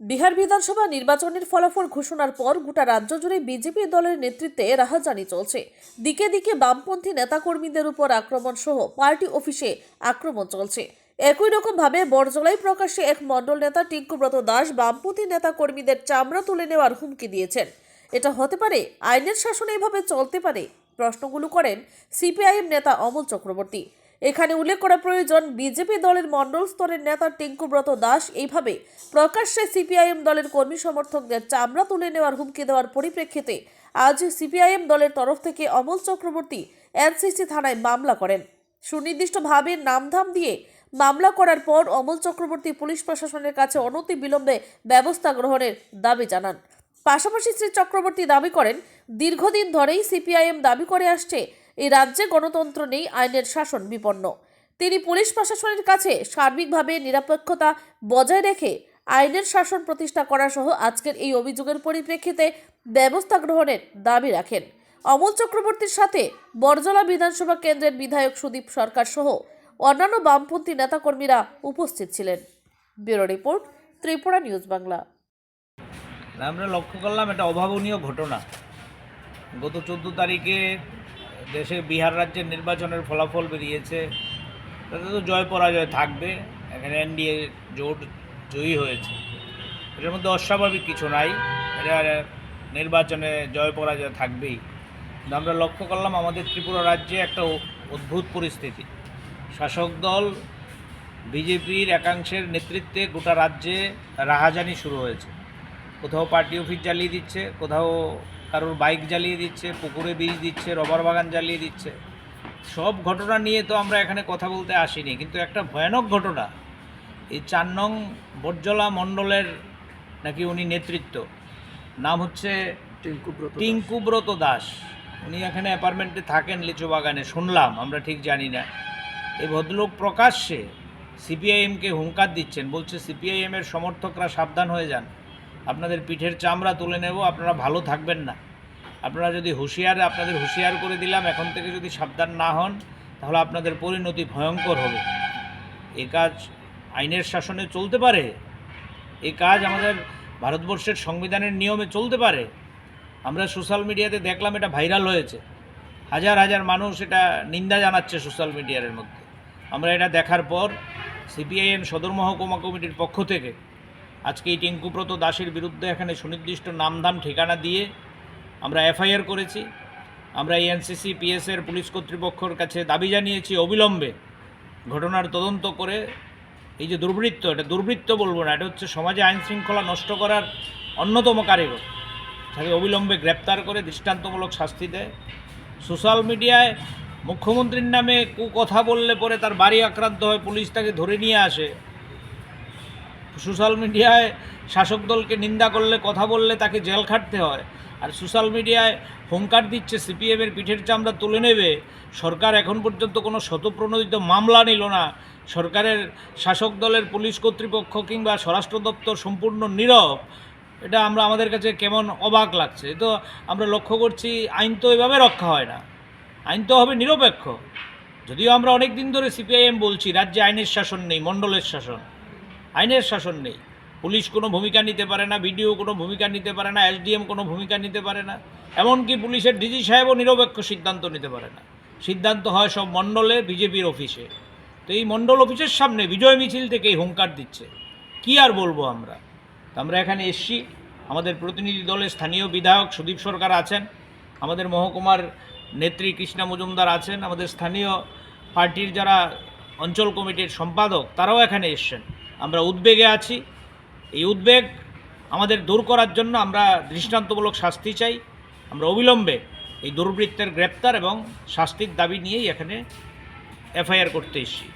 বিহার বিধানসভা নির্বাচনের ফলাফল ঘোষণার পর গোটা রাজ্য জুড়ে বিজেপি দলের নেতৃত্বে রাহাজানি চলছে। দিকে দিকে বামপন্থী নেতাকর্মীদের উপর আক্রমণ সহ পার্টি অফিসে আক্রমণ চলছে। একই রকম ভাবে বরজলাই প্রকাশ্যে এক মণ্ডল নেতা টিঙ্কুব্রত দাস বামপন্থী নেতাকর্মীদের চামড়া তুলে নেওয়ার হুমকি দিয়েছেন। এটা হতে পারে আইনের শাসন এভাবে চলতে পারে? প্রশ্নগুলো করেন সিপিআইএম নেতা অমল চক্রবর্তী। এখানে উল্লেখ করা প্রয়োজন, বিজেপি দলের মণ্ডল স্তরের নেতা টিঙ্কুব্রত দাস এইভাবে প্রকাশ্যে সিপিআইএম দলের কর্মী সমর্থকদের চামড়া তুলে নেওয়ার হুমকি দেওয়ার পরিপ্রেক্ষিতে আজ সিপিআইএম দলের তরফ থেকে অমল চক্রবর্তী এনসিসি থানায় মামলা করেন। সুনির্দিষ্টভাবে নামধাম দিয়ে মামলা করার পর অমল চক্রবর্তী পুলিশ প্রশাসনের কাছে অনতি বিলম্বে ব্যবস্থা গ্রহণের দাবি জানান। পাশাপাশি শ্রী চক্রবর্তী দাবি করেন, দীর্ঘদিন ধরেই সিপিআইএম দাবি করে আসছে এই রাজ্যে গণতন্ত্র নেই, আইনের শাসন বিপন্ন। তিনি পুলিশ প্রশাসনের কাছে সার্বিকভাবে নিরপেক্ষতা বজায় রেখে আইনের শাসন প্রতিষ্ঠা করা সহ আজকের এই অভিযোগের পরিপ্রেক্ষিতে ব্যবস্থা গ্রহণের দাবি রাখেন। অমল চক্রবর্তীর সাথে বরজলা বিধানসভা কেন্দ্রের বিধায়ক সুদীপ সরকার সহ অন্যান্য বামপন্থী নেতাকর্মীরা উপস্থিত ছিলেন। Bureau report, Tripura news Bangla. আমরা লক্ষ্য করলাম, এটা অভাবনীয় ঘটনা। গত চোদ্দ তারিখে দেশে বিহার রাজ্যের নির্বাচনের ফলাফল বেরিয়েছে। তাতে তো জয় পরাজয় থাকবে। এখানে এনডিএ জোট জয়ী হয়েছে। এটার মধ্যে অস্বাভাবিক কিছু নাই। এটা নির্বাচনে জয় পরাজয় থাকবেই। কিন্তু আমরা লক্ষ্য করলাম, আমাদের ত্রিপুরা রাজ্যে একটা অদ্ভুত পরিস্থিতি। শাসক দল বিজেপির একাংশের নেতৃত্বে গোটা রাজ্যে রাহাজানি শুরু হয়েছে। কোথাও পার্টি অফিস জ্বালিয়ে দিচ্ছে কোথাও কারোর বাইক জ্বালিয়ে দিচ্ছে পুকুরে বীজ দিচ্ছে রবার বাগান জ্বালিয়ে দিচ্ছে। সব ঘটনা নিয়ে তো আমরা এখানে কথা বলতে আসিনি কিন্তু একটা ভয়ানক ঘটনা। এই চার নং বর্জলা মণ্ডলের নাকি উনি নেতৃত্ব। নাম হচ্ছে টিঙ্কুব্রত দাস। উনি এখানে অ্যাপার্টমেন্টে থাকেন লিচু বাগানে শুনলাম আমরা ঠিক জানি না। এই ভদ্রলোক প্রকাশ্যে সিপিআইএমকে হুঙ্কার দিচ্ছেন বলছে সিপিআইএমের সমর্থকরা সাবধান হয়ে যান। আপনাদের পিঠের চামড়া তুলে নেব, আপনারা ভালো থাকবেন না। আপনারা যদি হুঁশিয়ার, আপনাদের হুঁশিয়ার করে দিলাম, এখন থেকে যদি সাবধান না হন, তাহলে আপনাদের পরিণতি ভয়ঙ্কর হবে। এ কাজ আইনের শাসনে চলতে পারে, এ কাজ আমাদের ভারতবর্ষের সংবিধানের নিয়মে চলতে পারে। আমরা সোশ্যাল মিডিয়াতে দেখলাম এটা ভাইরাল হয়েছে। হাজার হাজার মানুষ এটা নিন্দা জানাচ্ছে সোশ্যাল মিডিয়ার মধ্যে। আমরা এটা দেখার পর সিপিআইএম সদর মহকুমা কমিটির পক্ষ থেকে আজকে এই টিঙ্কুব্রত দাসের বিরুদ্ধে এখানে সুনির্দিষ্ট নামধাম ঠিকানা দিয়ে আমরা এফআইআর করেছি। আমরা এনসিসি পিএসের পুলিশ কর্তৃপক্ষের কাছে দাবি জানিয়েছি অবিলম্বে ঘটনার তদন্ত করে। এই যে দুর্বৃত্ত, এটা দুর্বৃত্ত বলব না, এটা হচ্ছে সমাজে আইন শৃঙ্খলা নষ্ট করার অন্যতম কারিগর। তাকে অবিলম্বে গ্রেপ্তার করে দৃষ্টান্তমূলক শাস্তি দেয়। সোশ্যাল মিডিয়ায় মুখ্যমন্ত্রীর নামে কু কথা বললে পরে তার বাড়ি আক্রান্ত হয় পুলিশ তাকে ধরে নিয়ে আসে। সোশ্যাল মিডিয়ায় শাসক দলকে নিন্দা করলে, কথা বললে তাকে জেল খাটতে হয়। আর সোশ্যাল মিডিয়ায় হুঙ্কার দিচ্ছে সিপিএমের পিঠের চামড়া তুলে নেবে। সরকার এখন পর্যন্ত কোনো শতপ্রণোদিত মামলা নিল না। সরকারের শাসক দলের পুলিশ কর্তৃপক্ষ কিংবা স্বরাষ্ট্র দপ্তর সম্পূর্ণ নীরব। এটা আমরা, আমাদের কাছে কেমন অবাক লাগছে। তো আমরা লক্ষ্য করছি, আইন তো এভাবে রক্ষা হয় না। আইন তো হবে নিরপেক্ষ। যদিও আমরা অনেক দিন ধরে সিপিআইএম বলছি, রাজ্যে আইনের শাসন নেই, মণ্ডলের শাসন। আইনের শাসন নেই। পুলিশ কোনো ভূমিকা নিতে পারে না, বিডিও কোনো ভূমিকা নিতে পারে না এসডিএম কোনো ভূমিকা নিতে পারে না, এমনকি পুলিশের ডিজি সাহেবও নিরপেক্ষ সিদ্ধান্ত নিতে পারে না। সিদ্ধান্ত হয় সব মণ্ডলে, বিজেপির অফিসে। তো এই মণ্ডল অফিসের সামনে বিজয় মিছিল থেকে এই হুঙ্কার দিচ্ছে। কি আর বলব আমরা? আমরা এখানে এসছি। আমাদের প্রতিনিধি দলের স্থানীয় বিধায়ক সুদীপ সরকার আছেন। আমাদের মহকুমার নেত্রী কৃষ্ণা মজুমদার আছেন। আমাদের স্থানীয় পার্টির যারা অঞ্চল কমিটির সম্পাদক, তারাও এখানে এসছেন। আমরা উদ্বেগে আছি। এই উদ্বেগ আমাদের দূর করার জন্য আমরা দৃষ্টান্তমূলক শাস্তি চাই। আমরা অবিলম্বে এই দুর্বৃত্তের গ্রেপ্তার এবং শাস্তির দাবি নিয়েই এখানে এফআইআর করতে এসেছি।